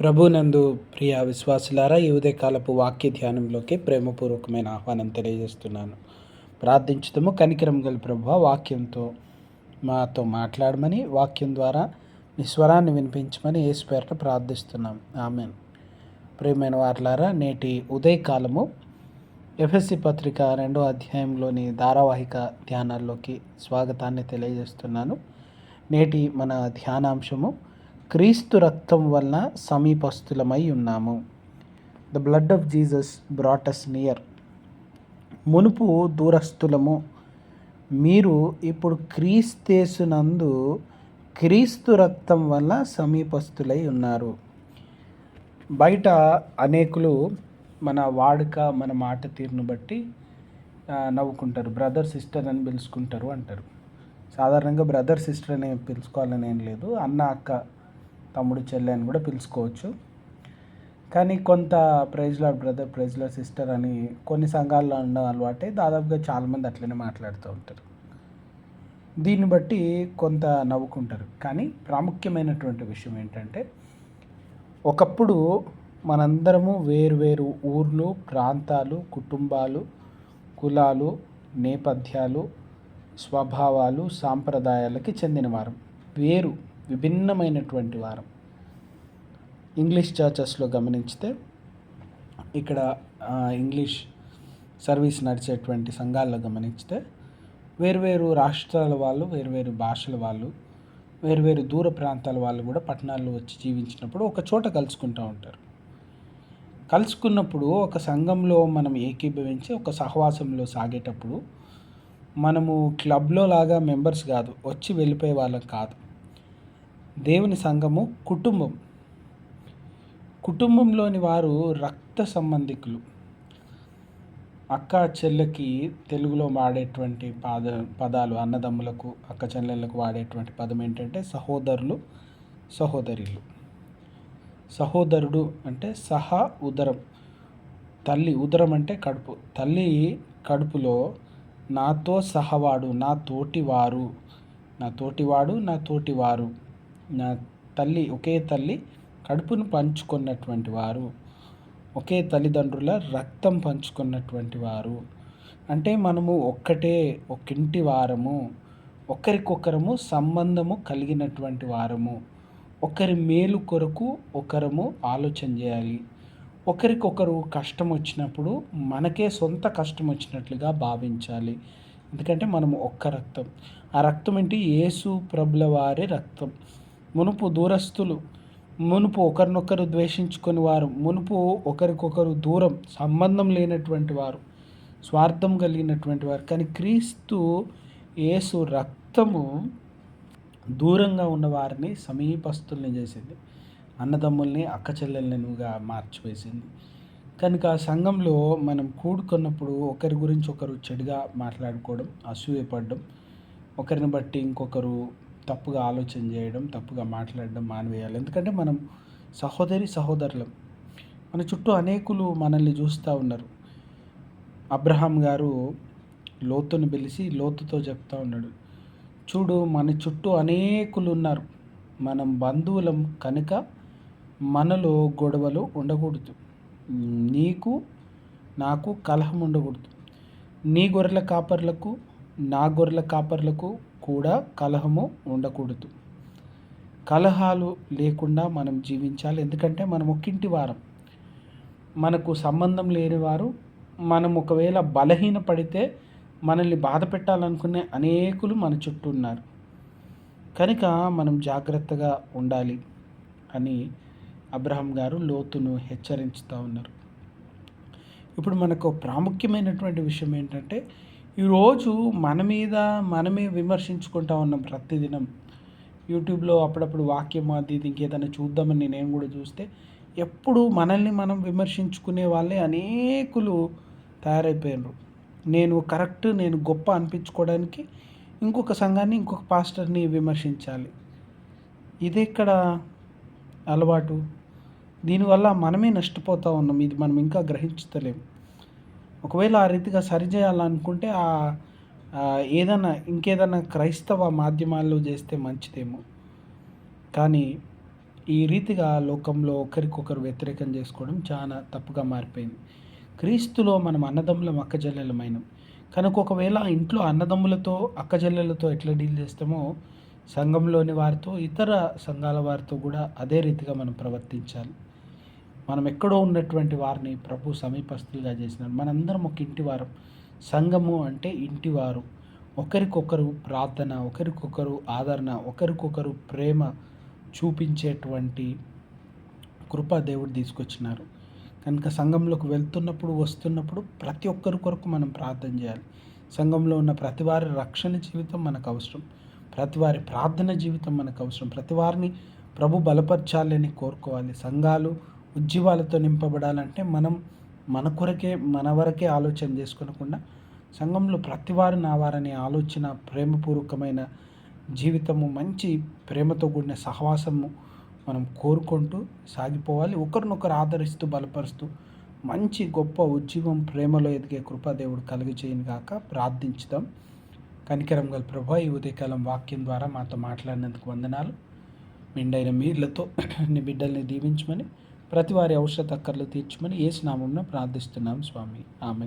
ప్రభునందు ప్రియ విశ్వాసులారా ఈ ఉదయకాలపు వాక్య ధ్యానంలోకి ప్రేమపూర్వకమైన ఆహ్వానం తెలియజేస్తున్నాను. ప్రార్థించుతాము కనికరం గల ప్రభు వాక్యంతో మాతో మాట్లాడమని వాక్యం ద్వారా మీ స్వరాన్ని వినిపించమని ఏసు పేరట ప్రార్థిస్తున్నాం. ఆమె ప్రియమైన వార్లారా నేటి ఉదయకాలము ఎఫ్ఎస్సి పత్రిక రెండో అధ్యాయంలోని ధారావాహిక ధ్యానాల్లోకి స్వాగతాన్ని తెలియజేస్తున్నాను. నేటి మన ధ్యానాంశము క్రీస్తు రక్తం వలన సమీపస్తులమై ఉన్నాము. The blood of Jesus brought near మునుపు దూరస్థులము. మీరు ఇప్పుడు క్రీస్తేసునందు క్రీస్తు రక్తం వల్ల సమీపస్తులై ఉన్నారు. బయట అనేకులు మన వాడుక మన మాట తీరును బట్టి నవ్వుకుంటారు. బ్రదర్ సిస్టర్ అని పిలుచుకుంటారు అంటారు. సాధారణంగా బ్రదర్ సిస్టర్ అని పిలుచుకోవాలని ఏం లేదు. అన్న అక్క తమ్ముడు చెల్లె అని కూడా పిలుచుకోవచ్చు. కానీ కొంత ప్రైజ్లో బ్రదర్ ప్రైజ్లో సిస్టర్ అని కొన్ని సంఘాల్లో ఉన్న అలవాటే దాదాపుగా చాలామంది అట్లనే మాట్లాడుతూ ఉంటారు. దీన్ని బట్టి కొంత నవ్వుకుంటారు. కానీ ప్రాముఖ్యమైనటువంటి విషయం ఏంటంటే ఒకప్పుడు మనందరము వేరు వేరు ఊర్లు ప్రాంతాలు కుటుంబాలు కులాలు నేపథ్యాలు స్వభావాలు సాంప్రదాయాలకి చెందినవారు. వేరు విభిన్నమైనటువంటి వారం. ఇంగ్లీష్ చర్చెస్లో గమనించితే ఇక్కడ ఇంగ్లీష్ సర్వీస్ నడిచేటువంటి సంఘాల్లో గమనించితే వేరువేరు రాష్ట్రాల వాళ్ళు వేరువేరు భాషల వాళ్ళు వేరువేరు దూర ప్రాంతాల వాళ్ళు కూడా పట్టణాల్లో వచ్చి జీవించినప్పుడు ఒక చోట కలుసుకుంటూ ఉంటారు. కలుసుకున్నప్పుడు ఒక సంఘంలో మనం ఏకీభవించి ఒక సహవాసంలో సాగేటప్పుడు మనము క్లబ్లో లాగా మెంబర్స్ కాదు వచ్చి వెళ్ళిపోయే వాళ్ళం కాదు. దేవుని సంఘము కుటుంబం. కుటుంబంలోని వారు రక్త సంబంధికులు. అక్క చెల్లెకి తెలుగులో వాడేటువంటి పాద పదాలు అన్నదమ్ములకు అక్క చెల్లెళ్ళకు వాడేటువంటి పదం ఏంటంటే సహోదరులు సహోదరులు. సహోదరుడు అంటే సహా ఉదరం. తల్లి ఉదరం అంటే కడుపు. తల్లి కడుపులో నాతో సహవాడు నా తోటివారు. నా తోటివాడు నా తోటివారు. నా తల్లి ఒకే తల్లి కడుపును పంచుకున్నటువంటి వారు ఒకే తల్లిదండ్రుల రక్తం పంచుకున్నటువంటి వారు. అంటే మనము ఒక్కటే ఒక్కింటి వారము ఒకరికొకరము సంబంధము కలిగినటువంటి వారము. ఒకరి మేలు కొరకు ఒకరము ఆలోచన చేయాలి. ఒకరికొకరు కష్టం వచ్చినప్పుడు మనకే సొంత కష్టం వచ్చినట్లుగా భావించాలి. ఎందుకంటే మనము ఒక్క రక్తం. ఆ రక్తం ఏంటి? యేసు ప్రభుల వారి రక్తం. మునుపు దూరస్తులు మునుపు ఒకరినొకరు ద్వేషించుకుని వారు మునుపు ఒకరికొకరు దూరం సంబంధం లేనటువంటి వారు స్వార్థం కలిగినటువంటి వారు. కానీ క్రీస్తు యేసు రక్తము దూరంగా ఉన్న వారిని సమీపస్తుల్ని చేసింది. అన్నదమ్ముల్ని అక్క చెల్లెళ్ళనుగా మార్చివేసింది. కనుక సంఘంలో మనం కూడుకున్నప్పుడు ఒకరి గురించి ఒకరు చెడుగా మాట్లాడుకోవడం అసూయపడడం ఒకరిని బట్టి ఇంకొకరు తప్పుగా ఆలోచన చేయడం తప్పుగా మాట్లాడడం మానివేయాలి ఎందుకంటే మనం సహోదరి సహోదరులం. మన చుట్టూ అనేకులు మనల్ని చూస్తూ ఉన్నారు. అబ్రహాం గారు లోతుని పిలిచి లోతుతో చెప్తా ఉన్నాడు. చూడు మన చుట్టూ అనేకులు ఉన్నారు. మనం బంధువులం కనుక మనలో గొడవలు ఉండకూడదు. నీకు నాకు కలహం ఉండకూడదు. నీ గొర్రెల కాపర్లకు నా గొర్రెల కాపర్లకు కూడా కలహము ఉండకూడదు. కలహాలు లేకుండా మనం జీవించాలి. ఎందుకంటే మనం ఒక్కింటి వారం. మనకు సంబంధం లేని వారు మనం ఒకవేళ బలహీన పడితే మనల్ని బాధ పెట్టాలనుకునే అనేకులు మన చుట్టూ ఉన్నారు. కనుక మనం జాగ్రత్తగా ఉండాలి అని అబ్రహం గారు లోతును హెచ్చరించుతూ ఉన్నారు. ఇప్పుడు మనకు ప్రాముఖ్యమైనటువంటి విషయం ఏంటంటే ఈరోజు మన మీద మనమే విమర్శించుకుంటా ఉన్నాం ప్రతిదినం. యూట్యూబ్లో అప్పుడప్పుడు వాక్యం అది ఇది ఇంకేదైనా చూద్దామని నేను కూడా చూస్తే ఎప్పుడు మనల్ని మనం విమర్శించుకునే వాళ్ళే అనేకులు తయారైపోయినారు. నేను కరెక్ట్ నేను గొప్ప అనిపించుకోవడానికి ఇంకొక సంఘాన్ని ఇంకొక పాస్టర్ని విమర్శించాలి. ఇది ఇక్కడ అలవాటు? దీనివల్ల మనమే నష్టపోతూ ఉన్నాం. ఇది మనం ఇంకా గ్రహించలేము ఒకవేళ ఆ రీతిగా సరిచేయాలనుకుంటే ఏదైనా ఇంకేదైనా క్రైస్తవ మాధ్యమాల్లో చేస్తే మంచిదేమో. కానీ ఈ రీతిగా లోకంలో ఒకరికొకరు వ్యతిరేకం చేసుకోవడం చాలా తప్పుగా మారిపోయింది. క్రీస్తులో మనం అన్నదమ్ములం అక్కజల్లెలమైనం కనుక ఒకవేళ ఇంట్లో అన్నదమ్ములతో అక్కజల్లెలతో ఎట్లా డీల్ చేస్తామో సంఘంలోని వారితో ఇతర సంఘాల వారితో కూడా అదే రీతిగా మనం ప్రవర్తించాలి. మనం ఎక్కడో ఉన్నటువంటి వారిని ప్రభు సమీపస్తులుగా చేసినారు మనందరం ఒక ఇంటి వారం సంఘము అంటే ఇంటివారు. ఒకరికొకరు ప్రార్థన ఒకరికొకరు ఆదరణ ఒకరికొకరు ప్రేమ చూపించేటువంటి కృప దేవుడు తీసుకొచ్చినారు. కనుక సంఘంలోకి వెళ్తున్నప్పుడు వస్తున్నప్పుడు ప్రతి ఒక్కరి కొరకు మనం ప్రార్థన చేయాలి. సంఘంలో ఉన్న ప్రతి వారి రక్షణ జీవితం మనకు అవసరం. ప్రతి వారి ప్రార్థన జీవితం మనకు అవసరం. ప్రతి వారిని ప్రభు బలపరచాలని కోరుకోవాలి. సంఘాలు ఉజ్జీవాలతో నింపబడాలంటే మనం మన కొరకే మన వరకే ఆలోచన చేసుకోనకుండా సంఘంలో ప్రతివారు నా వారనే ఆలోచన ప్రేమపూర్వకమైన జీవితము మంచి ప్రేమతో కూడిన సహవాసము మనం కోరుకుంటూ సాగిపోవాలి. ఒకరినొకరు ఆదరిస్తూ బలపరుస్తూ మంచి గొప్ప ఉద్యోగం ప్రేమలో ఎదిగే కృపాదేవుడు కలిగి చేయను కాక ప్రార్థించుదాం. కనికరం గల ప్రభా ఈ ఉదయకాలం వాక్యం ద్వారా మాతో మాట్లాడినందుకు వందనాలు. మిండైన మీర్లతో నీ బిడ్డల్ని దీవించమని ప్రతి వారి ఔషధ అక్కర్లు తీర్చమని ఏ స్నామంలో ప్రార్థిస్తున్నాం స్వామి. ఆమె